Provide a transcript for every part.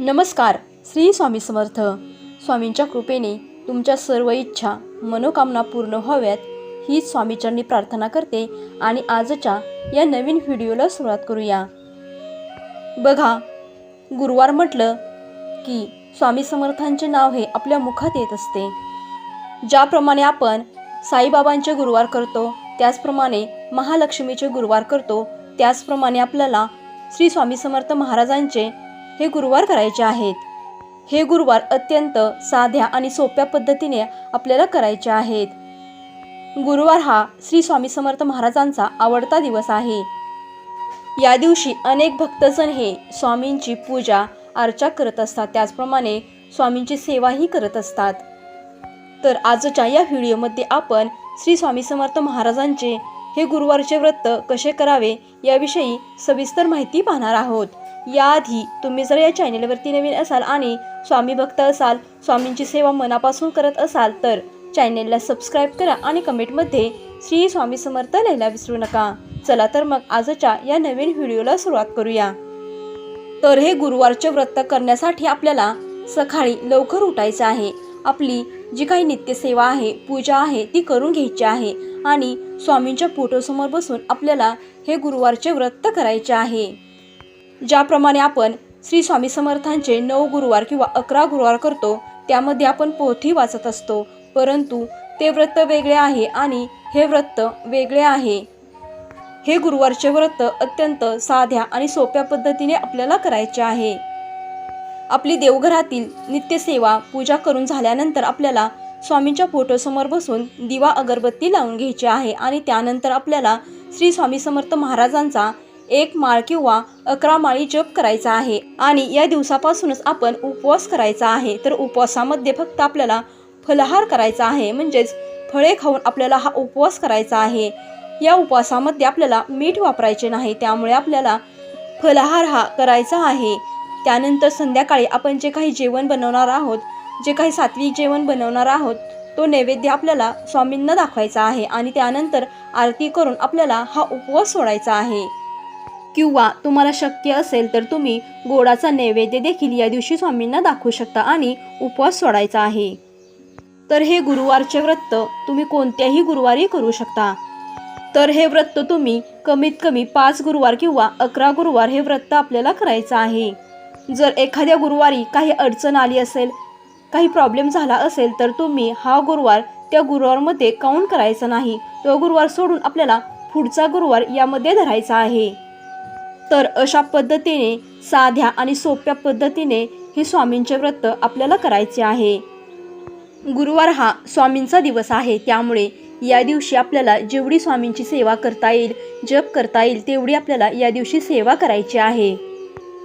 नमस्कार श्री स्वामी समर्थ. स्वामींच्या कृपेने तुमच्या सर्व इच्छा मनोकामना पूर्ण व्हाव्यात. हीच स्वामीचरणी प्रार्थना करते आणि आजच्या या नवीन व्हिडिओला सुरुवात करूया. बघा गुरुवार म्हटलं की स्वामी समर्थांचे नाव हे आपल्या मुखात येत असते. ज्याप्रमाणे आपण साईबाबांचे गुरुवार करतो त्याचप्रमाणे महालक्ष्मीचे गुरुवार करतो त्याचप्रमाणे आपल्याला श्री स्वामी समर्थ महाराजांचे हे गुरुवार करायचे आहेत. हे गुरुवार अत्यंत साध्या आणि सोप्या पद्धतीने आपल्याला करायचे आहेत. गुरुवार हा श्री स्वामी समर्थ महाराजांचा आवडता दिवस आहे. या दिवशी अनेक भक्तजण हे स्वामींची पूजा अर्चा करत असतात. त्याचप्रमाणे स्वामींची सेवाही करत असतात. तर आजच्या या व्हिडिओमध्ये आपण श्री स्वामी समर्थ महाराजांचे हे गुरुवारचे व्रत कसे करावे याविषयी सविस्तर माहिती पाहणार आहोत. याआधी तुम्ही जर या चॅनेलवरती नवीन असाल आणि स्वामी भक्त असाल स्वामींची सेवा मनापासून करत असाल तर चॅनेलला सबस्क्राईब करा आणि कमेंटमध्ये श्री स्वामी समर्थ लिहायला विसरू नका. चला तर मग आजच्या या नवीन व्हिडिओला सुरुवात करूया. तर हे गुरुवारचे व्रत करण्यासाठी आपल्याला सकाळी लवकर उठायचं आहे. आपली जी काही नित्यसेवा आहे पूजा आहे ती करून घ्यायची आहे आणि स्वामींच्या फोटोसमोर बसून आपल्याला हे गुरुवारचे व्रत करायचे आहे. ज्याप्रमाणे आपण श्री स्वामी समर्थांचे नऊ गुरुवार किंवा अकरा गुरुवार करतो त्यामध्ये आपण पोथी वाचत असतो. परंतु ते व्रत वेगळे आहे आणि हे व्रत वेगळे आहे. हे गुरुवारचे व्रत अत्यंत साध्या आणि सोप्या पद्धतीने आपल्याला करायचे आहे. आपली देवघरातील नित्यसेवा पूजा करून झाल्यानंतर आपल्याला स्वामींच्या फोटोसमोर बसून दिवा अगरबत्ती लावून घ्यायची आहे आणि त्यानंतर आपल्याला श्री स्वामी समर्थ महाराजांचा एक माळ किंवा अकरा माळी जप करायचा आहे. आणि या दिवसापासूनच आपण उपवास करायचा आहे. तर उपवासामध्ये फक्त आपल्याला फलाहार करायचा आहे. म्हणजेच फळे खाऊन आपल्याला हा उपवास करायचा आहे. या उपवासामध्ये आपल्याला मीठ वापरायचे नाही. त्यामुळे आपल्याला फलाहार हा करायचा आहे. त्यानंतर संध्याकाळी आपण जे काही जेवण बनवणार आहोत जे काही सात्विक जेवण बनवणार आहोत तो नैवेद्य आपल्याला स्वामींना दाखवायचा आहे. आणि त्यानंतर आरती करून आपल्याला हा उपवास सोडायचा आहे. किंवा तुम्हाला शक्य असेल तर तुम्ही गोडाचा नैवेद्य देखील या दिवशी स्वामींना दाखवू शकता आणि उपवास सोडायचा आहे. तर हे गुरुवारचे व्रत तुम्ही कोणत्याही गुरुवारी करू शकता. तर हे व्रत तुम्ही कमीत कमी पाच गुरुवार किंवा अकरा गुरुवार हे व्रत आपल्याला करायचं आहे. जर एखाद्या गुरुवारी काही अडचण आली असेल काही प्रॉब्लेम झाला असेल तर तुम्ही हा गुरुवार त्या गुरुवारमध्ये काउंट करायचा नाही? तो गुरुवार सोडून आपल्याला पुढचा गुरुवार यामध्ये धरायचा आहे. तर अशा पद्धतीने साध्या आणि सोप्या पद्धतीने हे स्वामींचे व्रत आपल्याला करायचे आहे. गुरुवार हा स्वामींचा दिवस आहे. त्यामुळे या दिवशी आपल्याला जेवढी स्वामींची सेवा करता येईल जप करता येईल तेवढी आपल्याला या दिवशी सेवा करायची आहे.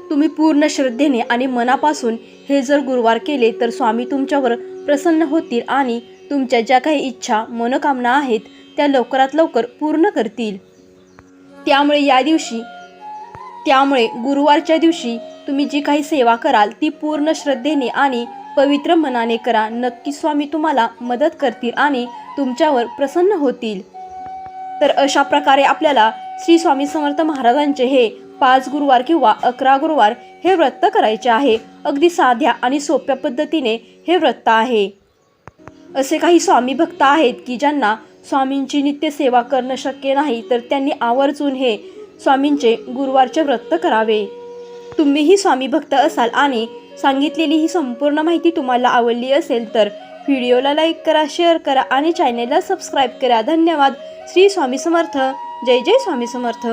तुम्ही पूर्ण श्रद्धेने आणि मनापासून हे जर गुरुवार केले तर स्वामी तुमच्यावर प्रसन्न होतील आणि तुमच्या ज्या काही इच्छा मनोकामना आहेत त्या लवकरात लवकर पूर्ण करतील. त्यामुळे या दिवशी त्यामुळे गुरुवारच्या दिवशी तुम्ही जी काही सेवा कराल ती पूर्ण श्रद्धेने आणि पवित्र मनाने करा. नक्की स्वामी तुम्हाला मदत करतील आणि तुमच्यावर प्रसन्न होतील. तर अशा प्रकारे आपल्याला श्री स्वामी समर्थ महाराजांचे हे पाच गुरुवार किंवा अकरा गुरुवार हे व्रत करायचे आहे. अगदी साध्या आणि सोप्या पद्धतीने हे व्रत आहे. असे काही स्वामी भक्त आहेत की ज्यांना स्वामींची नित्य सेवा करणं शक्य नाही तर त्यांनी आवर्जून हे स्वामींचे गुरुवारचे व्रत करावे. तुम्हीही स्वामी भक्त असाल आणि सांगितलेली ही संपूर्ण माहिती तुम्हाला आवडली असेल तर व्हिडिओला लाईक करा शेअर करा आणि चॅनेलला सबस्क्राईब करा. धन्यवाद. श्री स्वामी समर्थ. जय जय स्वामी समर्थ.